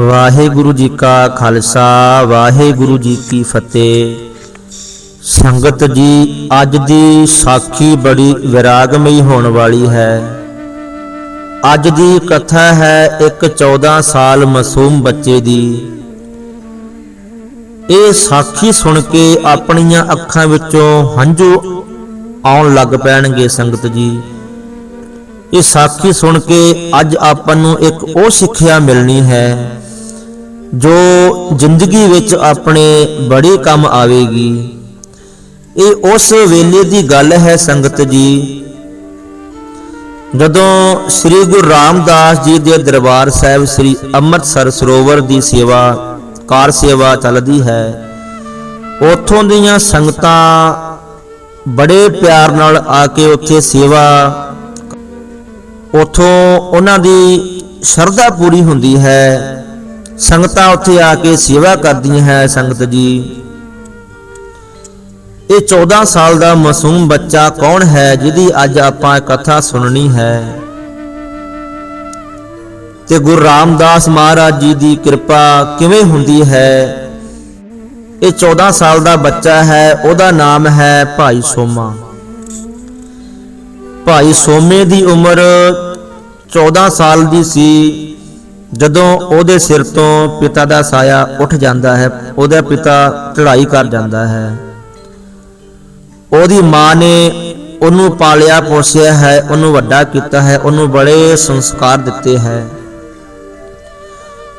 ਵਾਹਿਗੁਰੂ ਜੀ ਕਾ ਖਾਲਸਾ, ਵਾਹਿਗੁਰੂ ਜੀ ਕੀ ਫਤਿਹ। ਸੰਗਤ ਜੀ, ਅੱਜ ਦੀ ਸਾਖੀ ਬੜੀ ਵਿਰਾਗਮਈ ਹੋਣ ਵਾਲੀ ਹੈ। ਅੱਜ ਦੀ ਕਥਾ ਹੈ ਇੱਕ 14 ਸਾਲ ਮਾਸੂਮ ਬੱਚੇ ਦੀ। ਇਹ ਸਾਖੀ ਸੁਣ ਕੇ ਆਪਣੀਆਂ ਅੱਖਾਂ ਵਿੱਚੋਂ ਹੰਝੂ ਆਉਣ ਲੱਗ ਪੈਣਗੇ ਸੰਗਤ ਜੀ। ਇਹ ਸਾਖੀ ਸੁਣ ਕੇ ਅੱਜ ਆਪਾਂ ਨੂੰ ਇੱਕ ਉਹ ਸਿੱਖਿਆ ਮਿਲਣੀ ਹੈ ਜੋ ਜ਼ਿੰਦਗੀ ਵਿੱਚ ਆਪਣੇ ਬੜੇ ਕੰਮ ਆਵੇਗੀ। ਇਹ ਉਸ ਵੇਲੇ ਦੀ ਗੱਲ ਹੈ ਸੰਗਤ ਜੀ। ਜਦੋਂ ਸ੍ਰੀ ਗੁਰੂ ਰਾਮਦਾਸ ਜੀ ਦੇ ਦਰਬਾਰ ਸਾਹਿਬ ਸ੍ਰੀ ਅੰਮ੍ਰਿਤਸਰ ਸਰੋਵਰ ਦੀ ਸੇਵਾ, ਕਾਰ ਸੇਵਾ ਚੱਲਦੀ ਹੈ, ਉਥੋਂ ਦੀਆਂ ਸੰਗਤਾਂ ਬੜੇ ਪਿਆਰ ਨਾਲ ਆ ਕੇ ਉੱਥੇ ਸੇਵਾ ਉਥੋਂ ਉਹਨਾਂ ਦੀ ਸ਼ਰਧਾ ਪੂਰੀ ਹੁੰਦੀ ਹੈ। ਸੰਗਤਾਂ ਉੱਥੇ ਆ ਕੇ ਸੇਵਾ ਕਰਦੀਆਂ ਹੈ ਸੰਗਤ ਜੀ। ਇਹ 14 ਸਾਲ ਦਾ ਮਾਸੂਮ ਬੱਚਾ ਕੌਣ ਹੈ, ਜਿਹਦੀ ਅੱਜ ਆਪਾਂ ਕਥਾ ਸੁਣਨੀ ਹੈ? ਤੇ ਗੁਰੂ ਰਾਮਦਾਸ ਮਹਾਰਾਜ ਜੀ ਦੀ ਕਿਰਪਾ ਕਿਵੇਂ ਹੁੰਦੀ ਹੈ? ਇਹ 14 ਸਾਲ ਦਾ ਬੱਚਾ ਹੈ, ਉਹਦਾ ਨਾਮ ਹੈ ਭਾਈ ਸੋਮਾ। ਭਾਈ ਸੋਮੇ ਦੀ ਉਮਰ 14 ਸਾਲ ਦੀ ਸੀ। ਜਦੋਂ ਉਹਦੇ ਸਿਰ ਤੋਂ ਪਿਤਾ ਦਾ ਸਾਇਆ ਉੱਠ ਜਾਂਦਾ ਹੈ, ਉਹਦਾ ਪਿਤਾ ਚੜ੍ਹਾਈ ਕਰ ਜਾਂਦਾ ਹੈ। ਉਹਦੀ ਮਾਂ ਨੇ ਉਹਨੂੰ ਪਾਲਿਆ, ਪੋਸਿਆ ਹੈ, ਉਹਨੂੰ ਵੱਡਾ ਕੀਤਾ ਹੈ, ਉਹਨੂੰ ਬੜੇ ਸੰਸਕਾਰ ਦਿੱਤੇ ਹੈ।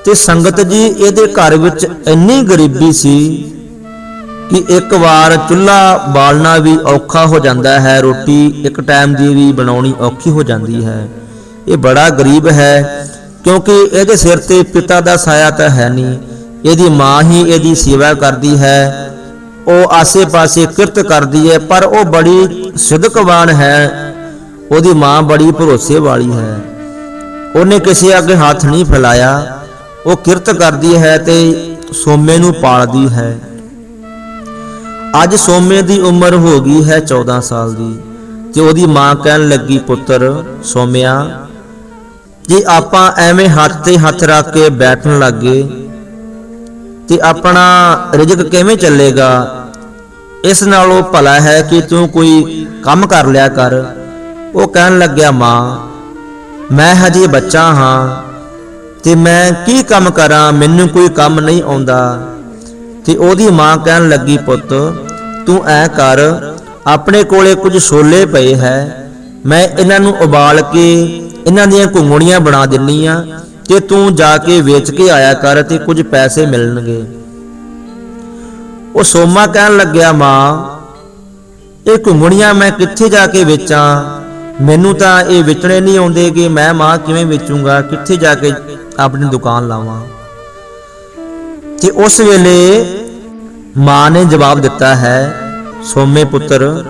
ਤੇ ਸੰਗਤ ਜੀ, ਇਹਦੇ ਘਰ ਵਿੱਚ ਇੰਨੀ ਗਰੀਬੀ ਸੀ ਕਿ ਇੱਕ ਵਾਰ ਚੁੱਲ੍ਹਾ ਬਾਲਣਾ ਵੀ ਔਖਾ ਹੋ ਜਾਂਦਾ ਹੈ, ਰੋਟੀ ਇੱਕ ਟਾਈਮ ਦੀ ਵੀ ਬਣਾਉਣੀ ਔਖੀ ਹੋ ਜਾਂਦੀ ਹੈ। ਇਹ ਬੜਾ ਗਰੀਬ ਹੈ ਕਿਉਂਕਿ ਇਹਦੇ ਸਿਰ ਤੇ ਪਿਤਾ ਦਾ ਸਾਇਆ ਤਾਂ ਹੈ ਨਹੀਂ, ਇਹਦੀ ਮਾਂ ਹੀ ਇਹਦੀ ਸੇਵਾ ਕਰਦੀ ਹੈ, ਉਹ ਆਸੇ-ਪਾਸੇ ਕਿਰਤ ਕਰਦੀ ਹੈ, ਪਰ ਉਹ ਬੜੀ ਸਿਦਕਵਾਨ ਹੈ, ਉਹਦੀ ਮਾਂ ਬੜੀ ਭਰੋਸੇ ਵਾਲੀ ਹੈ। ਉਹਨੇ ਕਿਸੇ ਅੱਗੇ ਹੱਥ ਨਹੀਂ ਫੈਲਾਇਆ, ਉਹ ਕਿਰਤ ਕਰਦੀ ਹੈ ਤੇ ਸੋਮੇ ਨੂੰ ਪਾਲਦੀ ਹੈ। ਅੱਜ ਸੋਮੇ ਦੀ ਉਮਰ ਹੋ ਗਈ ਹੈ 14 ਸਾਲ ਦੀ, ਤੇ ਉਹਦੀ ਮਾਂ ਕਹਿਣ ਲੱਗੀ, ਪੁੱਤਰ, ਸੋਮਿਆ ਜੇ ਆਪਾਂ ਐਵੇਂ ਹੱਥ ਤੇ ਹੱਥ ਰੱਖ ਕੇ ਬੈਠਣ ਲੱਗੇ ਤੇ ਆਪਣਾ ਰਿਜ਼ਕ ਕਿਵੇਂ ਚੱਲੇਗਾ? ਇਸ ਨਾਲੋਂ ਭਲਾ ਹੈ ਕਿ ਤੂੰ ਕੋਈ ਕੰਮ ਕਰ ਲਿਆ ਕਰ। ਉਹ ਕਹਿਣ ਲੱਗਿਆ, ਮਾਂ, ਮੈਂ ਹਜੇ ਬੱਚਾ ਹਾਂ ਤੇ ਮੈਂ ਕੀ ਕੰਮ ਕਰਾਂ? ਮੈਨੂੰ ਕੋਈ ਕੰਮ ਨਹੀਂ ਆਉਂਦਾ। ਤੇ ਉਹਦੀ ਮਾਂ ਕਹਿਣ ਲੱਗੀ, ਪੁੱਤ, ਤੂੰ ਐ ਕਰ, ਆਪਣੇ ਕੋਲੇ ਕੁਝ ਛੋਲੇ ਪਏ ਹੈ। ਮੈਂ ਇਹਨਾਂ ਨੂੰ ਉਬਾਲ ਕੇ ਇਹਨਾਂ ਦੀਆਂ ਘੁੰਗਣੀਆਂ ਬਣਾ ਦਿੰਨੀ ਆ ਤੇ ਤੂੰ ਜਾ ਕੇ ਵੇਚ ਕੇ ਆਇਆ ਕਰ ਤੇ ਕੁਝ ਪੈਸੇ ਮਿਲਣਗੇ। ਉਹ ਸੋਮਾ ਕਹਿਣ ਲੱਗਿਆ, ਮਾਂ, ਇਹ ਘੁੰਗਣੀਆਂ ਮੈਂ ਕਿੱਥੇ ਜਾ ਕੇ ਵੇਚਾਂ? ਮੈਨੂੰ ਤਾਂ ਇਹ ਵੇਚਣੇ ਨਹੀਂ ਆਉਂਦੇ ਕਿ ਮੈਂ ਮਾਂ ਕਿਵੇਂ ਵੇਚੂੰਗਾ? ਕਿੱਥੇ ਜਾ ਕੇ ਆਪਣੀ ਦੁਕਾਨ ਲਾਵਾਂ? ਤੇ ਉਸ ਵੇਲੇ ਮਾਂ ਨੇ ਜਵਾਬ ਦਿੱਤਾ ਹੈ, ਸੋਮੇ ਪੁੱਤਰ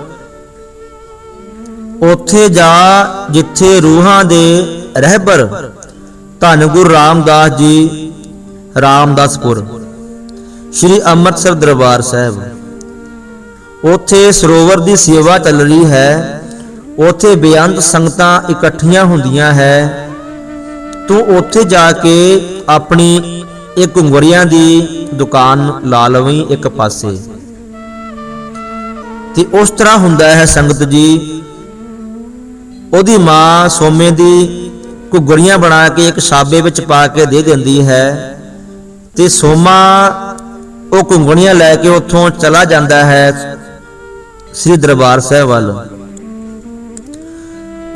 ਉਥੇ ਜਾ ਜਿੱਥੇ ਰੂਹਾਂ ਦੇ ਰਹਿਬਰ। ਧੰਨ ਗੁਰੂ ਰਾਮਦਾਸ ਜੀ ਰਾਮਦਾਸਪੁਰ ਸ਼੍ਰੀ ਅੰਮ੍ਰਿਤਸਰ ਦਰਬਾਰ ਸਾਹਿਬ। ਉੱਥੇ ਸਰੋਵਰ ਦੀ ਸੇਵਾ ਚੱਲ ਰਹੀ ਹੈ। ਉੱਥੇ ਬੇਅੰਤ ਸੰਗਤਾਂ ਇਕੱਠੀਆਂ ਹੁੰਦੀਆਂ ਹੈ। ਤੂੰ ਉੱਥੇ ਜਾ ਕੇ ਆਪਣੀ ਇਹ ਘੁੰਗਰੀਆਂ ਦੀ ਦੁਕਾਨ ਲਾ ਲਵੀਂ ਇੱਕ ਪਾਸੇ। ਤੇ ਉਸ ਤਰ੍ਹਾਂ ਹੁੰਦਾ ਹੈ ਸੰਗਤ ਜੀ ਉਹਦੀ ਮਾਂ ਸੋਮੇ ਦੀ ਘੁੱਗੜੀਆਂ ਬਣਾ ਕੇ ਇੱਕ ਸਾਬੇ ਵਿੱਚ ਪਾ ਕੇ ਦੇ ਦਿੰਦੀ ਹੈ ਤੇ ਸੋਮਾ ਉਹ ਘੁੰਗਣੀਆਂ ਲੈ ਕੇ ਉੱਥੋਂ ਚਲਾ ਜਾਂਦਾ ਹੈ ਸ੍ਰੀ ਦਰਬਾਰ ਸਾਹਿਬ ਵੱਲ।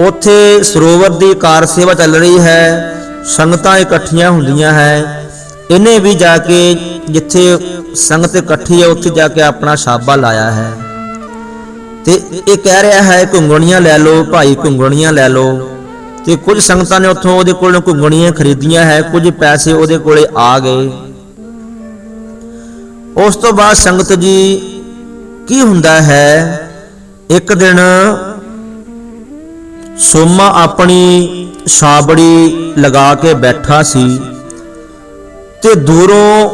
ਉੱਥੇ ਸਰੋਵਰ ਦੀ ਕਾਰ ਸੇਵਾ ਚੱਲ ਰਹੀ ਹੈ, ਸੰਗਤਾਂ ਇਕੱਠੀਆਂ ਹੁੰਦੀਆਂ ਹੈ। ਇਹਨੇ ਵੀ ਜਾ ਕੇ ਜਿੱਥੇ ਸੰਗਤ ਇਕੱਠੀ ਹੈ, ਉੱਥੇ ਜਾ ਕੇ ਆਪਣਾ ਸਾਬਾ ਲਾਇਆ ਹੈ। ਤੇ ਇਹ ਕਹਿ ਰਿਹਾ ਹੈ, ਘੁੰਗਣੀਆਂ ਲੈ ਲਓ, ਭਾਈ ਘੁੰਗਣੀਆਂ ਲੈ ਲਓ। ਤੇ ਕੁਝ ਸੰਗਤਾਂ ਨੇ ਉੱਥੋਂ ਉਹਦੇ ਕੋਲੋਂ ਘੁੰਗਣੀਆਂ ਖਰੀਦੀਆਂ ਹੈ, ਕੁਝ ਪੈਸੇ ਉਹਦੇ ਕੋਲੇ ਆ ਗਏ। ਉਸ ਤੋਂ ਬਾਅਦ ਸੰਗਤ ਜੀ, ਕੀ ਹੁੰਦਾ ਹੈ? ਇੱਕ ਦਿਨ ਸੋਮਾ ਆਪਣੀ ਸਾਬੜੀ ਲਗਾ ਕੇ ਬੈਠਾ ਸੀ ਤੇ ਦੂਰੋਂ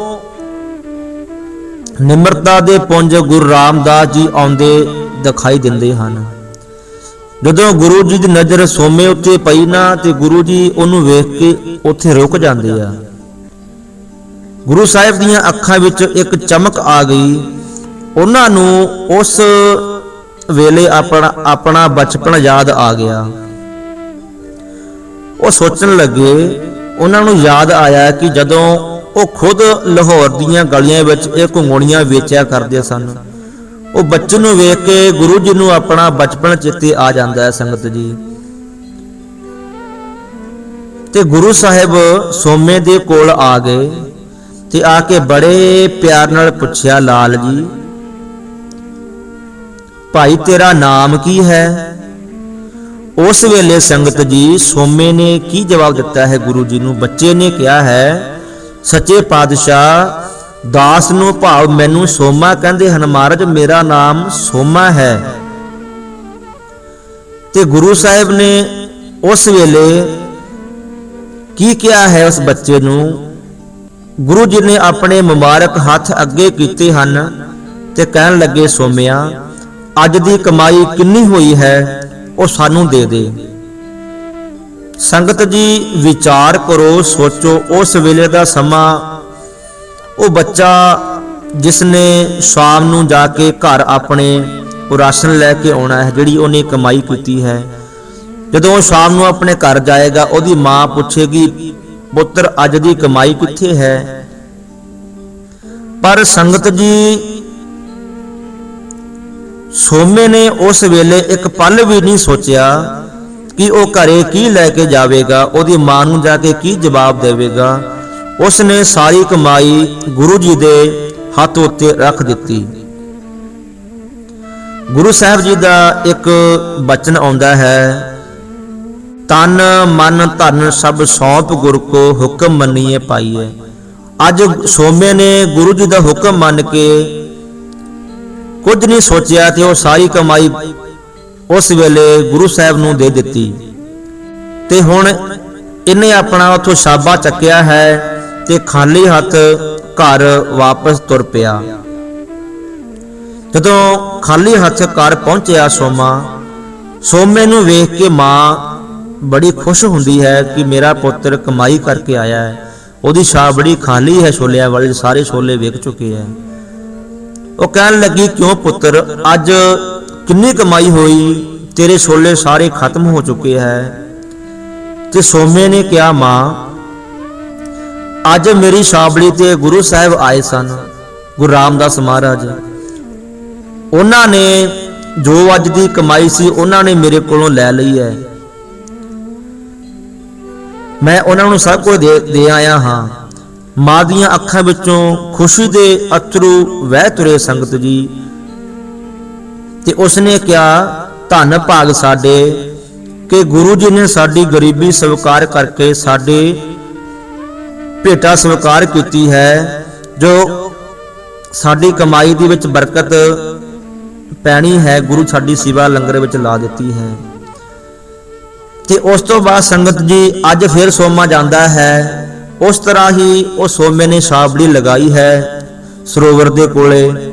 ਨਿਮਰਤਾ ਦੇ ਪੁੰਜ ਗੁਰੂ ਰਾਮਦਾਸ ਜੀ ਆਉਂਦੇ ਦਿਖਾਈ ਦਿੰਦੇ ਹਨ। ਜਦੋਂ ਗੁਰੂ ਜੀ ਦੀ ਨਜ਼ਰ ਸੋਮੇ ਉੱਤੇ ਪਈ ਨਾ, ਤੇ ਗੁਰੂ ਜੀ ਉਹਨੂੰ ਵੇਖ ਕੇ ਉੱਥੇ ਰੁਕ ਜਾਂਦੇ ਆ। ਗੁਰੂ ਸਾਹਿਬ ਦੀਆਂ ਅੱਖਾਂ ਵਿੱਚ ਇੱਕ ਚਮਕ ਆ ਗਈ। ਉਹਨਾਂ ਨੂੰ ਉਸ ਵੇਲੇ ਆਪਣਾ ਆਪਣਾ ਬਚਪਨ ਯਾਦ ਆ ਗਿਆ। ਉਹ ਸੋਚਣ ਲੱਗੇ, ਉਹਨਾਂ ਨੂੰ ਯਾਦ ਆਇਆ ਕਿ ਜਦੋਂ ਉਹ ਖੁਦ ਲਾਹੌਰ ਦੀਆਂ ਗਲੀਆਂ ਵਿੱਚ ਇਹ ਘੁੰਗਣੀਆਂ ਵੇਚਿਆ ਕਰਦੇ ਸਨ ਉਹ ਬੱਚੇ ਨੂੰ ਵੇਖ ਕੇ ਗੁਰੂ ਜੀ ਨੂੰ ਆਪਣਾ ਬਚਪਨ ਚਿੱਤੇ ਆ ਜਾਂਦਾ ਹੈ ਸੰਗਤ ਜੀ। ਤੇ ਗੁਰੂ ਸਾਹਿਬ ਸੋਮੇ ਦੇ ਕੋਲ ਆ ਗਏ ਤੇ ਆ ਕੇ ਬੜੇ ਪਿਆਰ ਨਾਲ ਪੁੱਛਿਆ, ਲਾਲ ਜੀ, ਭਾਈ, ਤੇਰਾ ਨਾਮ ਕੀ ਹੈ? ਉਸ ਵੇਲੇ ਸੰਗਤ ਜੀ ਸੋਮੇ ਨੇ ਕੀ ਜਵਾਬ ਦਿੱਤਾ ਹੈ? ਗੁਰੂ ਜੀ ਨੂੰ ਬੱਚੇ ਨੇ ਕਿਹਾ ਹੈ, ਸੱਚੇ ਪਾਤਸ਼ਾਹ ਦਾਸ ਨੂੰ ਭਾਵ ਮੈਨੂੰ ਸੋਮਾ ਕਹਿੰਦੇ ਹਨ, ਮਹਾਰਾਜ, ਮੇਰਾ ਨਾਮ ਸੋਮਾ ਹੈ। ਤੇ ਗੁਰੂ ਸਾਹਿਬ ਨੇ ਉਸ ਵੇਲੇ ਕੀ ਕਿਹਾ ਹੈ ਉਸ ਬੱਚੇ ਨੂੰ? ਗੁਰੂ ਜੀ ਨੇ ਆਪਣੇ ਮੁਬਾਰਕ ਹੱਥ ਅੱਗੇ ਕੀਤੇ ਹਨ ਤੇ ਕਹਿਣ ਲੱਗੇ, ਸੋਮਿਆ, ਅੱਜ ਦੀ ਕਮਾਈ ਕਿੰਨੀ ਹੋਈ ਹੈ, ਉਹ ਸਾਨੂੰ ਦੇ ਦੇ। ਸੰਗਤ ਜੀ, ਵਿਚਾਰ ਕਰੋ, ਸੋਚੋ, ਉਸ ਵੇਲੇ ਦਾ ਸਮਾਂ ਉਹ ਬੱਚਾ ਜਿਸ ਨੇ ਸ਼ਾਮ ਨੂੰ ਜਾ ਕੇ ਘਰ ਆਪਣੇ ਉਹ ਰਾਸ਼ਨ ਲੈ ਕੇ ਆਉਣਾ ਹੈ, ਜਿਹੜੀ ਉਹਨੇ ਕਮਾਈ ਕੀਤੀ ਹੈ। ਜਦੋਂ ਉਹ ਸ਼ਾਮ ਨੂੰ ਆਪਣੇ ਘਰ ਜਾਏਗਾ, ਉਹਦੀ ਮਾਂ ਪੁੱਛੇਗੀ, ਪੁੱਤਰ, ਅੱਜ ਦੀ ਕਮਾਈ ਕਿੱਥੇ ਹੈ? ਪਰ ਸੰਗਤ ਜੀ ਸੋਮੇ ਨੇ ਉਸ ਵੇਲੇ ਇੱਕ ਪਲ ਵੀ ਨਹੀਂ ਸੋਚਿਆ ਕਿ ਉਹ ਘਰੇ ਕੀ ਲੈ ਕੇ ਜਾਵੇਗਾ, ਉਹਦੀ ਮਾਂ ਨੂੰ ਜਾ ਕੇ ਕੀ ਜਵਾਬ ਦੇਵੇਗਾ। ਉਸ ਨੇ ਸਾਰੀ ਕਮਾਈ ਗੁਰੂ ਜੀ ਦੇ ਹੱਥ ਉੱਤੇ ਰੱਖ ਦਿੱਤੀ। ਗੁਰੂ ਸਾਹਿਬ ਜੀ ਦਾ ਇੱਕ ਬਚਨ ਆਉਂਦਾ ਹੈ, ਤਨ, ਮਨ, ਧਨ ਸਭ ਸੌਂਪ ਗੁਰ ਕੋ ਹੁਕਮ ਮੰਨੀਏ ਪਾਈਏ। ਅੱਜ ਸੋਮੇ ਨੇ ਗੁਰੂ ਜੀ ਦਾ ਹੁਕਮ ਮੰਨ ਕੇ ਕੁਝ ਨਹੀਂ ਸੋਚਿਆ ਤੇ ਉਹ ਸਾਰੀ ਕਮਾਈ ਉਸ ਵੇਲੇ ਗੁਰੂ ਸਾਹਿਬ ਨੂੰ ਦੇ ਦਿੱਤੀ। ਤੇ ਹੁਣ ਇਹਨੇ ਆਪਣਾ ਉਥੋਂ ਸ਼ਾਬਾ ਚੱਕਿਆ ਹੈ। ਤੇ ਖਾਲੀ ਹੱਥ ਘਰ ਵਾਪਸ ਤੁਰ ਪਿਆ। ਜਦੋਂ ਖਾਲੀ ਹੱਥ ਘਰ ਪਹੁੰਚਿਆ ਸੋਮਾ, ਸੋਮੇ ਨੂੰ ਵੇਖ ਕੇ ਮਾਂ ਬੜੀ ਖੁਸ਼ ਹੁੰਦੀ ਹੈ ਕਿ ਮੇਰਾ ਪੁੱਤਰ ਕਮਾਈ ਕਰਕੇ ਆਇਆ ਹੈ। ਉਹਦੀ ਛਾਪ ਬੜੀ ਖਾਲੀ ਹੈ ਛੋਲਿਆਂ ਵਾਲੇ, ਸਾਰੇ ਛੋਲੇ ਵੇਖ ਚੁੱਕੇ ਹੈ। ਉਹ ਕਹਿਣ ਲੱਗੀ, ਕਿਉਂ ਪੁੱਤਰ, ਅੱਜ ਕਿੰਨੀ ਕਮਾਈ ਹੋਈ, ਤੇਰੇ ਛੋਲੇ ਸਾਰੇ ਖਤਮ ਹੋ ਚੁੱਕੇ ਹੈ। ਤੇ ਸੋਮੇ ਨੇ ਕਿਹਾ, ਮਾਂ ਅੱਜ ਮੇਰੀ ਛਾਬੜੀ ਤੇ ਗੁਰੂ ਸਾਹਿਬ ਆਏ ਸਨ, ਗੁਰੂ ਰਾਮਦਾਸ ਮਹਾਰਾਜ। ਉਹਨਾਂ ਨੇ ਜੋ ਅੱਜ ਦੀ ਕਮਾਈ ਸੀ ਉਹਨਾਂ ਨੇ ਮੇਰੇ ਕੋਲੋਂ ਲੈ ਲਈ ਹੈ। ਮੈਂ ਉਹਨਾਂ ਨੂੰ ਸਭ ਕੁਝ ਦੇ ਦੇ ਆਇਆ ਹਾਂ। ਮਾਂ ਦੀਆਂ ਅੱਖਾਂ ਵਿੱਚੋਂ ਖੁਸ਼ੀ ਦੇ ਅਥਰੂ ਵਹਿ ਤੁਰੇ ਸੰਗਤ ਜੀ। ਤੇ ਉਸਨੇ ਕਿਹਾ, ਧੰਨ ਭਾਗ ਸਾਡੇ, ਕਿ ਗੁਰੂ ਜੀ ਨੇ ਸਾਡੀ ਗਰੀਬੀ ਸਵੀਕਾਰ ਕਰਕੇ ਸਾਡੇ ਭੇਟਾ ਸਵੀਕਾਰ ਕੀਤੀ ਹੈ, ਜੋ ਸਾਡੀ ਕਮਾਈ ਦੇ ਵਿੱਚ ਬਰਕਤ ਪੈਣੀ ਹੈ, ਗੁਰੂ ਸਾਡੀ ਸੇਵਾ ਲੰਗਰ ਵਿੱਚ ਲਾ ਦਿੱਤੀ ਹੈ। ਤੇ ਉਸ ਤੋਂ ਬਾਅਦ ਸੰਗਤ ਜੀ ਅੱਜ ਫਿਰ ਸੋਮਾ ਜਾਂਦਾ ਹੈ। ਉਸ ਤਰ੍ਹਾਂ ਹੀ ਉਹ ਸੋਮੇ ਨੇ ਛਾਬੜੀ ਲਗਾਈ ਹੈ ਸਰੋਵਰ ਦੇ ਕੋਲੇ।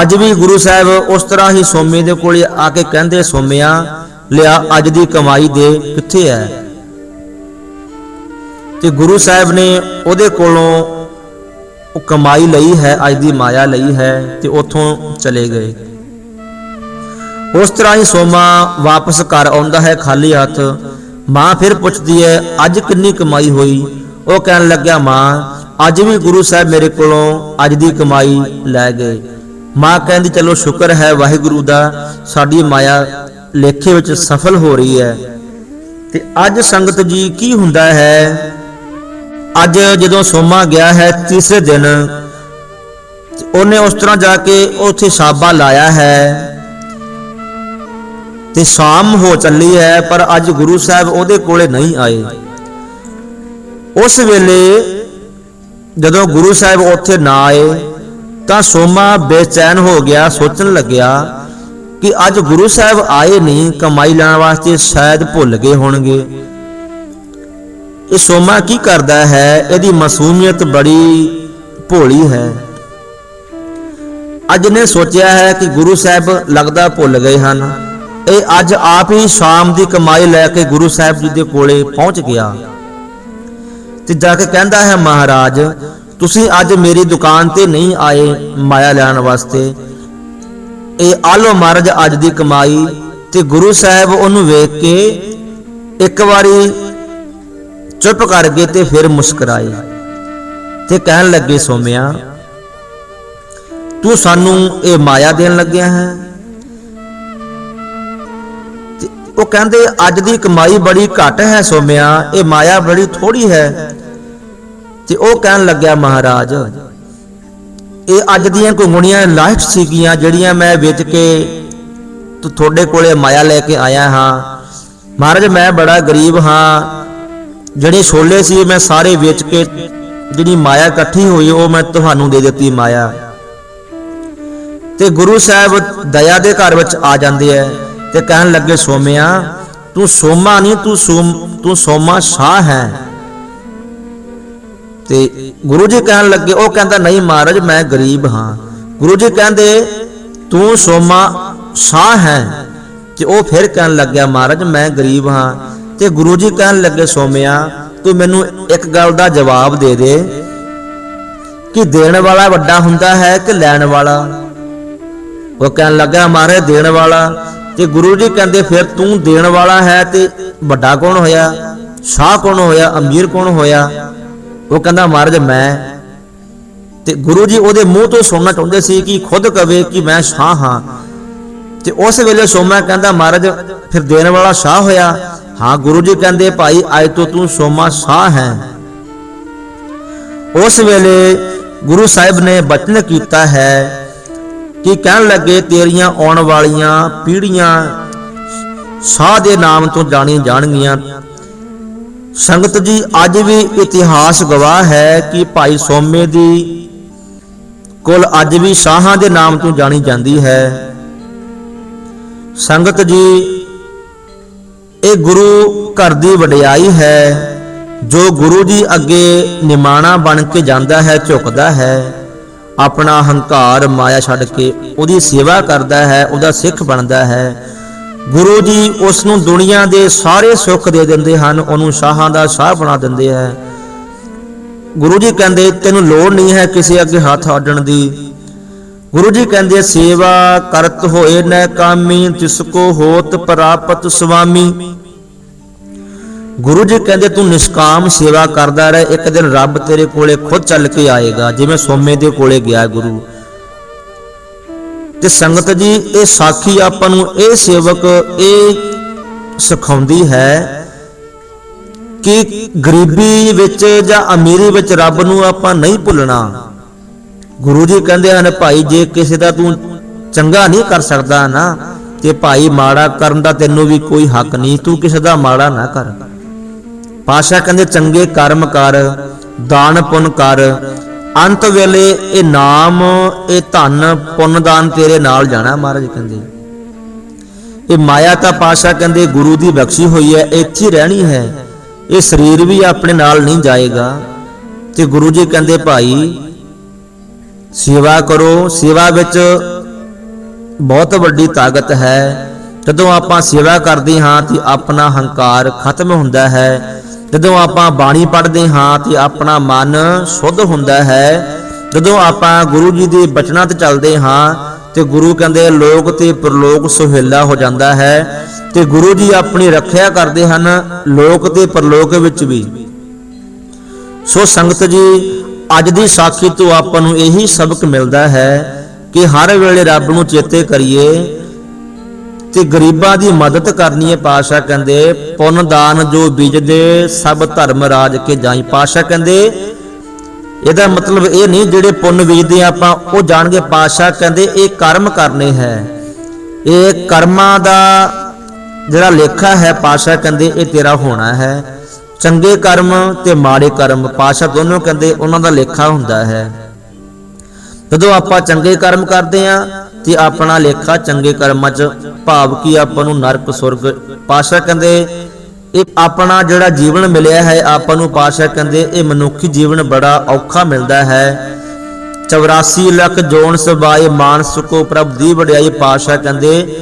ਅੱਜ ਵੀ ਗੁਰੂ ਸਾਹਿਬ ਉਸ ਤਰ੍ਹਾਂ ਹੀ ਸੋਮੇ ਦੇ ਕੋਲੇ ਆ ਕੇ ਕਹਿੰਦੇ, ਸੋਮਿਆ, ਲਿਆ ਅੱਜ ਦੀ ਕਮਾਈ ਦੇ ਕਿੱਥੇ ਹੈ? ਤੇ ਗੁਰੂ ਸਾਹਿਬ ਨੇ ਉਹਦੇ ਕੋਲੋਂ ਉਹ ਕਮਾਈ ਲਈ ਹੈ, ਅੱਜ ਦੀ ਮਾਇਆ ਲਈ ਹੈ ਤੇ ਉੱਥੋਂ ਚਲੇ ਗਏ। ਉਸ ਤਰ੍ਹਾਂ ਹੀ ਸੋਮਾ ਵਾਪਸ ਘਰ ਆਉਂਦਾ ਹੈ ਖਾਲੀ ਹੱਥ। ਮਾਂ ਫਿਰ ਪੁੱਛਦੀ ਹੈ, ਅੱਜ ਕਿੰਨੀ ਕਮਾਈ ਹੋਈ? ਉਹ ਕਹਿਣ ਲੱਗਿਆ, ਮਾਂ, ਅੱਜ ਵੀ ਗੁਰੂ ਸਾਹਿਬ ਮੇਰੇ ਕੋਲੋਂ ਅੱਜ ਦੀ ਕਮਾਈ ਲੈ ਗਏ। ਮਾਂ ਕਹਿੰਦੀ, ਚਲੋ ਸ਼ੁਕਰ ਹੈ ਵਾਹਿਗੁਰੂ ਦਾ, ਸਾਡੀ ਮਾਇਆ ਲੇਖੇ ਵਿੱਚ ਸਫਲ ਹੋ ਰਹੀ ਹੈ। ਤੇ ਅੱਜ ਸੰਗਤ ਜੀ ਕੀ ਹੁੰਦਾ ਹੈ? ਅੱਜ ਜਦੋਂ ਸੋਮਾ ਗਿਆ ਹੈ ਤੀਸਰੇ ਦਿਨ ਤੇ ਉਹਨੇ ਉਸ ਤਰ੍ਹਾਂ ਜਾ ਕੇ ਉੱਥੇ ਸਾਬਾ ਲਾਇਆ ਹੈ ਤੇ ਸ਼ਾਮ ਹੋ ਚੱਲੀ ਹੈ, ਪਰ ਅੱਜ ਗੁਰੂ ਸਾਹਿਬ ਉਹਦੇ ਕੋਲੇ ਨਹੀਂ ਆਏ। ਉਸ ਵੇਲੇ ਜਦੋਂ ਗੁਰੂ ਸਾਹਿਬ ਉੱਥੇ ਨਾ ਆਏ, ਤਾਂ ਸੋਮਾ ਬੇਚੈਨ ਹੋ ਗਿਆ, ਸੋਚਣ ਲੱਗਿਆ ਕਿ ਅੱਜ ਗੁਰੂ ਸਾਹਿਬ ਆਏ ਨਹੀਂ, ਕਮਾਈ ਲੈਣ ਵਾਸਤੇ ਸ਼ਾਇਦ ਭੁੱਲ ਗਏ ਹੋਣਗੇ। ਇਹ ਸੋਮਾ ਕੀ ਕਰਦਾ ਹੈ? ਇਹਦੀ ਮਾਸੂਮੀਅਤ ਬੜੀ ਭੋਲੀ ਹੈ। ਅੱਜ ਨੇ ਸੋਚਿਆ ਹੈ ਕਿ ਗੁਰੂ ਸਾਹਿਬ ਲੱਗਦਾ ਭੁੱਲ ਗਏ ਹਨ। ਇਹ ਅੱਜ ਆਪ ਹੀ ਸ਼ਾਮ ਦੀ ਕਮਾਈ ਲੈ ਕੇ ਗੁਰੂ ਸਾਹਿਬ ਜੀ ਦੇ ਕੋਲੇ ਪਹੁੰਚ ਗਿਆ। ਤੇ ਜਾ ਕੇ ਕਹਿੰਦਾ ਹੈ, ਮਹਾਰਾਜ, ਤੁਸੀਂ ਅੱਜ ਮੇਰੀ ਦੁਕਾਨ ਤੇ ਨਹੀਂ ਆਏ ਮਾਇਆ ਲੈਣ ਵਾਸਤੇ। ਇਹ ਆਲੋ ਮਹਾਰਾਜ ਅੱਜ ਦੀ ਕਮਾਈ ਤੇ ਗੁਰੂ ਸਾਹਿਬ ਉਹਨੂੰ ਵੇਖ ਕੇ ਇੱਕ ਵਾਰੀ ਚੁੱਪ ਕਰ ਗਏ ਤੇ ਫਿਰ ਮੁਸਕਰਾਏ ਤੇ ਕਹਿਣ ਲੱਗੇ, ਸੋਮਿਆ, ਤੂੰ ਸਾਨੂੰ ਇਹ ਮਾਇਆ ਦੇਣ ਲੱਗਿਆ ਹੈ? ਤੇ ਉਹ ਕਹਿੰਦੇ, ਅੱਜ ਦੀ ਕਮਾਈ ਬੜੀ ਘੱਟ ਹੈ ਸੋਮਿਆ, ਇਹ ਮਾਇਆ ਬੜੀ ਥੋੜੀ ਹੈ। ਤੇ ਉਹ ਕਹਿਣ ਲੱਗਿਆ, ਮਹਾਰਾਜ, ਇਹ ਅੱਜ ਦੀਆਂ ਘੁੰਗਣੀਆਂ ਲਾਇਕ ਸੀਗੀਆਂ, ਜਿਹੜੀਆਂ ਮੈਂ ਵੇਚ ਕੇ ਤੂੰ ਤੁਹਾਡੇ ਕੋਲੇ ਮਾਇਆ ਲੈ ਕੇ ਆਇਆ ਹਾਂ। ਮਹਾਰਾਜ, ਮੈਂ ਬੜਾ ਗਰੀਬ ਹਾਂ ਜਿਹੜੇ ਛੋਲੇ ਸੀ ਮੈਂ ਸਾਰੇ ਵੇਚ ਕੇ ਜਿਹੜੀ ਮਾਇਆ ਇਕੱਠੀ ਹੋਈ, ਉਹ ਮੈਂ ਤੁਹਾਨੂੰ ਦੇ ਦਿੱਤੀ ਮਾਇਆ। ਤੇ ਗੁਰੂ ਸਾਹਿਬ ਦਇਆ ਦੇ ਘਰ ਵਿੱਚ ਆ ਜਾਂਦੇ ਐ ਤੇ ਕਹਿਣ ਲੱਗੇ, ਸੋਮਿਆ, ਤੂੰ ਸੋਮਾ ਨਹੀਂ ਤੂੰ ਸੋਮ, ਤੂੰ ਸੋਮਾ ਸ਼ਾਹ ਹੈ। ਤੇ ਗੁਰੂ ਜੀ ਕਹਿਣ ਲੱਗੇ, ਉਹ ਕਹਿੰਦਾ, ਨਹੀਂ ਮਹਾਰਾਜ, ਮੈਂ ਗਰੀਬ ਹਾਂ। ਗੁਰੂ ਜੀ ਕਹਿੰਦੇ, ਤੂੰ ਸੋਮਾ ਸ਼ਾਹ ਹੈ। ਤੇ ਉਹ ਫਿਰ ਕਹਿਣ ਲੱਗਿਆ, ਮਹਾਰਾਜ, ਮੈਂ ਗਰੀਬ ਹਾਂ। ਤੇ ਗੁਰੂ ਜੀ ਕਹਿਣ ਲੱਗੇ, ਸੋਮਿਆ, ਤੂੰ ਮੈਨੂੰ ਇੱਕ ਗੱਲ ਦਾ ਜਵਾਬ ਦੇ ਦੇ ਕਿ ਦੇਣ ਵਾਲਾ ਵੱਡਾ ਹੁੰਦਾ ਹੈ ਕਿ ਲੈਣ ਵਾਲਾ? ਉਹ ਕਹਿਣ ਲੱਗਾ, ਮਹਾਰਾਜ, ਦੇਣ ਵਾਲਾ। ਤੇ ਗੁਰੂ ਜੀ ਕਹਿੰਦੇ, ਫਿਰ ਤੂੰ ਦੇਣ ਵਾਲਾ ਹੈ ਤੇ ਵੱਡਾ ਕੌਣ ਹੋਇਆ? ਸ਼ਾਹ ਕੌਣ ਹੋਇਆ? ਅਮੀਰ ਕੌਣ ਹੋਇਆ? ਉਹ ਕਹਿੰਦਾ, ਮਹਾਰਾਜ, ਮੈਂ। ਤੇ ਗੁਰੂ ਜੀ ਉਹਦੇ ਮੂੰਹ ਤੋਂ ਸੁਣਨਾ ਚਾਹੁੰਦੇ ਸੀ ਕਿ ਖੁਦ ਕਵੇ ਕਿ ਮੈਂ ਸ਼ਾਹ ਹਾਂ। ਤੇ ਉਸ ਵੇਲੇ ਸੋਮਾ ਕਹਿੰਦਾ, ਮਹਾਰਾਜ, ਫਿਰ ਦੇਣ ਵਾਲਾ ਸ਼ਾਹ ਹੋਇਆ। ਹਾਂ ਗੁਰੂ ਜੀ ਕਹਿੰਦੇ, ਭਾਈ, ਅੱਜ ਤੋਂ ਤੂੰ ਸੋਮਾ ਸ਼ਾਹ ਹੈ। ਉਸ ਵੇਲੇ ਗੁਰੂ ਸਾਹਿਬ ਨੇ ਬਚਨ ਕੀਤਾ ਹੈ ਕਿ ਕਹਿਣ ਲੱਗੇ, ਤੇਰੀਆਂ ਆਉਣ ਵਾਲੀਆਂ ਪੀੜ੍ਹੀਆਂ ਸ਼ਾਹ ਦੇ ਨਾਮ ਤੋਂ ਜਾਣੀਆਂ ਜਾਣਗੀਆਂ। ਸੰਗਤ ਜੀ, ਅੱਜ ਵੀ ਇਤਿਹਾਸ ਗਵਾਹ ਹੈ ਕਿ ਭਾਈ ਸੋਮੇ ਦੀ ਕੁਲ ਅੱਜ ਵੀ ਸ਼ਾਹਾਂ ਦੇ ਨਾਮ ਤੋਂ ਜਾਣੀ ਜਾਂਦੀ ਹੈ। ਸੰਗਤ ਜੀ ਇਹ ਗੁਰੂ ਘਰ ਦੀ ਵਡਿਆਈ ਹੈ, ਜੋ ਗੁਰੂ ਜੀ ਅੱਗੇ ਨਿਮਾਣਾ ਬਣ ਕੇ ਜਾਂਦਾ ਹੈ, ਝੁਕਦਾ ਹੈ। ਆਪਣਾ ਹੰਕਾਰ ਮਾਇਆ ਛੱਡ ਕੇ ਉਹਦੀ ਸੇਵਾ ਕਰਦਾ ਹੈ, ਉਹਦਾ ਸਿੱਖ ਬਣਦਾ ਹੈ। ਗੁਰੂ ਜੀ ਉਸ ਨੂੰ ਦੁਨੀਆ ਦੇ ਸਾਰੇ ਸੁੱਖ ਦੇ ਦਿੰਦੇ ਹਨ, ਉਹਨੂੰ ਸ਼ਾਹਾਂ ਦਾ ਸ਼ਾਹ ਬਣਾ ਦਿੰਦੇ ਹੈ। ਗੁਰੂ ਜੀ ਕਹਿੰਦੇ, ਤੈਨੂੰ ਲੋੜ ਨਹੀਂ ਹੈ ਕਿਸੇ ਅੱਗੇ ਹੱਥ ਅੱਡਣ ਦੀ। ਗੁਰੂ ਜੀ ਕਹਿੰਦੇ ਸੇਵਾ ਕਰਤ ਹੋਏ ਨੈ ਕਾਮੀ, ਤਿਸ ਕੋ ਹੋਤ ਪ੍ਰਾਪਤ ਸੁਆਮੀ। ਗੁਰੂ ਜੀ ਕਹਿੰਦੇ, ਤੂੰ ਨਿਸ਼ਕਾਮ ਸੇਵਾ ਕਰਦਾ ਰਹਿ, ਇੱਕ ਦਿਨ ਰੱਬ ਤੇਰੇ ਕੋਲੇ ਖੁਦ ਚੱਲ ਕੇ ਆਏਗਾ, ਜਿਵੇਂ ਸੋਮੇ ਦੇ ਕੋਲੇ ਗਿਆ ਗੁਰੂ। ਤੇ ਸੰਗਤ ਜੀ, ਇਹ ਸਾਖੀ ਆਪਾਂ ਨੂੰ ਇਹ ਸੇਵਕ, ਇਹ ਸਿਖਾਉਂਦੀ ਹੈ ਕਿ ਗਰੀਬੀ ਵਿੱਚ ਜਾਂ ਅਮੀਰੀ ਵਿੱਚ ਰੱਬ ਨੂੰ ਆਪਾਂ ਨਹੀਂ ਭੁੱਲਣਾ। ਗੁਰੂ ਜੀ ਕਹਿੰਦੇ ਹਨ, ਭਾਈ, ਜੇ ਕਿਸੇ ਦਾ ਤੂੰ ਚੰਗਾ ਨਹੀਂ ਕਰ ਸਕਦਾ ਨਾ, ਤੇ ਭਾਈ ਮਾੜਾ ਕਰਨ ਦਾ ਤੈਨੂੰ ਵੀ ਕੋਈ ਹੱਕ ਨਹੀਂ, ਤੂੰ ਕਿਸੇ ਦਾ ਮਾੜਾ ਨਾ ਕਰ। ਪਾਸ਼ਾ ਕਹਿੰਦੇ, ਚੰਗੇ ਕਰਮ ਕਰ, ਦਾਨ ਪੁੰਨ ਕਰ, ਅੰਤ ਵੇਲੇ ਇਹ ਨਾਮ, ਇਹ ਧਨ, ਪੁੰਨ ਦਾਨ ਤੇਰੇ ਨਾਲ ਜਾਣਾ, ਮਹਾਰਾਜ ਕਹਿੰਦੇ। ਇਹ ਮਾਇਆ ਤਾਂ ਪਾਸ਼ਾ ਕਹਿੰਦੇ, ਗੁਰੂ ਦੀ ਬਖਸ਼ੀ ਹੋਈ ਹੈ, ਇੱਥੇ ਰਹਿਣੀ ਹੈ। ਇਹ ਸਰੀਰ ਵੀ ਆਪਣੇ ਨਾਲ ਨਹੀਂ ਜਾਏਗਾ। ਤੇ ਗੁਰੂ ਜੀ ਕਹਿੰਦੇ, ਭਾਈ ਸੇਵਾ ਕਰੋ। ਸੇਵਾ ਵਿੱਚ ਬਹੁਤ ਵੱਡੀ ਤਾਕਤ ਹੈ। ਜਦੋਂ ਆਪਾਂ ਸੇਵਾ ਕਰਦੇ ਹਾਂ ਤੇ ਆਪਣਾ ਹੰਕਾਰ ਖਤਮ ਹੁੰਦਾ ਹੈ। ਜਦੋਂ ਆਪਾਂ ਬਾਣੀ ਪੜ੍ਹਦੇ ਹਾਂ ਤੇ ਆਪਣਾ ਮਨ ਸ਼ੁੱਧ ਹੁੰਦਾ ਹੈ। ਜਦੋਂ ਆਪਾਂ ਗੁਰੂ ਜੀ ਦੇ ਬਚਨਾਂ ਤੇ ਚੱਲਦੇ ਹਾਂ ਤੇ ਗੁਰੂ ਕਹਿੰਦੇ ਲੋਕ ਤੇ ਪ੍ਰਲੋਕ ਸੁਹੇਲਾ ਹੋ ਜਾਂਦਾ ਹੈ। ਤੇ ਗੁਰੂ ਜੀ ਆਪਣੀ ਰੱਖਿਆ ਕਰਦੇ ਹਨ, ਲੋਕ ਤੇ ਪ੍ਰਲੋਕ ਵਿੱਚ ਵੀ। ਸੋ ਸੰਗਤ ਜੀ ਅੱਜ ਦੀ ਸਾਖੀ ਤੋਂ ਆਪਾਂ ਨੂੰ ਇਹੀ ਸਬਕ ਮਿਲਦਾ ਹੈ ਕਿ ਹਰ ਵੇਲੇ ਰੱਬ ਨੂੰ ਚੇਤੇ ਕਰੀਏ ਤੇ ਗਰੀਬਾਂ ਦੀ ਮਦਦ ਕਰਨੀ ਹੈ ਪਾਸ਼ਾ ਕਹਿੰਦੇ, ਪੁੰਨ ਦਾਨ ਜੋ ਬੀਜਦੇ, ਸਭ ਧਰਮ ਰਾਜ ਕੇ ਜਾਈ। ਪਾਸ਼ਾ ਕਹਿੰਦੇ, ਇਹਦਾ ਮਤਲਬ ਇਹ ਨਹੀਂ, ਜਿਹੜੇ ਪੁੰਨ ਬੀਜਦੇ ਆ ਆਪਾਂ, ਉਹ ਜਾਣਗੇ। ਪਾਸ਼ਾ ਕਹਿੰਦੇ, ਇਹ ਕਰਮ ਕਰਨੇ ਹੈ। ਇਹ ਕਰਮਾਂ ਦਾ ਜਿਹੜਾ ਲੇਖਾ ਹੈ ਪਾਸ਼ਾ ਕਹਿੰਦੇ, ਇਹ ਤੇਰਾ ਹੋਣਾ ਹੈ। ਚੰਗੇ ਕਰਮ ਤੇ ਮਾੜੇ ਕਰਮ ਪਾਸ਼ਾ ਦੋਨੋਂ ਕਹਿੰਦੇ ਉਹਨਾਂ ਦਾ ਲੇਖਾ ਹੁੰਦਾ ਹੈ। ਜਦੋਂ ਆਪਾਂ ਚੰਗੇ ਕਰਮ ਕਰਦੇ ਆ ਤੇ ਆਪਣਾ ਲੇਖਾ ਚੰਗੇ ਕਰਮਾਂ 'ਚ ਭਾਵ ਕੀ ਆਪਾਂ ਨੂੰ ਨਰਕ, ਸੁਰਗ ਪਾਸ਼ਾ ਕਹਿੰਦੇ ਇਹ ਆਪਣਾ ਜਿਹੜਾ ਜੀਵਨ ਮਿਲਿਆ ਹੈ, ਆਪਾਂ ਨੂੰ ਪਾਸ਼ਾ ਕਹਿੰਦੇ ਇਹ ਮਨੁੱਖੀ ਜੀਵਨ ਬੜਾ ਔਖਾ ਮਿਲਦਾ ਹੈ। 84 ਲੱਖ ਜੋਨ ਸਬਾਏ ਮਾਨਸ ਕੋ ਪ੍ਰਭ ਦੀ ਵਡਿਆਈ ਪਾਸ਼ਾ ਕਹਿੰਦੇ,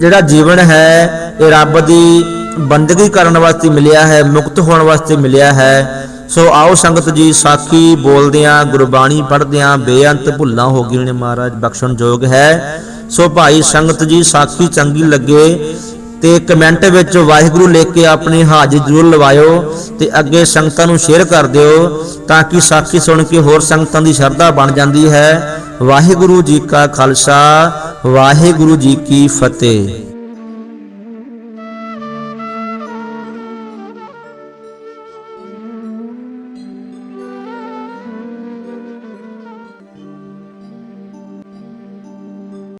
ਜਿਹੜਾ ਜੀਵਨ ਹੈ ਇਹ ਰੱਬ ਦੀ ਬੰਦਗੀ ਕਰਨ ਵਾਸਤੇ ਮਿਲਿਆ ਹੈ, ਮੁਕਤ ਹੋਣ ਵਾਸਤੇ ਮਿਲਿਆ ਹੈ। ਸੋ ਆਓ ਸੰਗਤ ਜੀ, ਸਾਖੀ ਬੋਲਦਿਆਂ, ਗੁਰਬਾਣੀ ਪੜ੍ਹਦਿਆਂ ਬੇਅੰਤ ਭੁੱਲਾਂ ਹੋ ਗਈਆਂ ਨੇ ਮਹਾਰਾਜ, ਬਖਸ਼ਣ ਯੋਗ ਹੈ। ਸੋ ਭਾਈ ਸੰਗਤ ਜੀ, ਸਾਖੀ ਚੰਗੀ ਲੱਗੇ ਤੇ ਕਮੈਂਟ ਵਿੱਚ ਵਾਹਿਗੁਰੂ ਲਿਖ ਕੇ ਆਪਣੀ ਹਾਜ਼ਰੀ ਜ਼ਰੂਰ ਲਵਾਇਓ ਤੇ ਅੱਗੇ ਸੰਗਤਾਂ ਨੂੰ ਸ਼ੇਅਰ ਕਰ ਦਿਓ ਤਾਂ ਕਿ ਸਾਖੀ ਸੁਣ ਕੇ ਹੋਰ ਸੰਗਤਾਂ ਦੀ ਸ਼ਰਧਾ ਬਣ ਜਾਂਦੀ ਹੈ। ਵਾਹਿਗੁਰੂ ਜੀ ਕਾ ਖਾਲਸਾ, ਵਾਹਿਗੁਰੂ ਜੀ ਕੀ ਫਤਿਹ।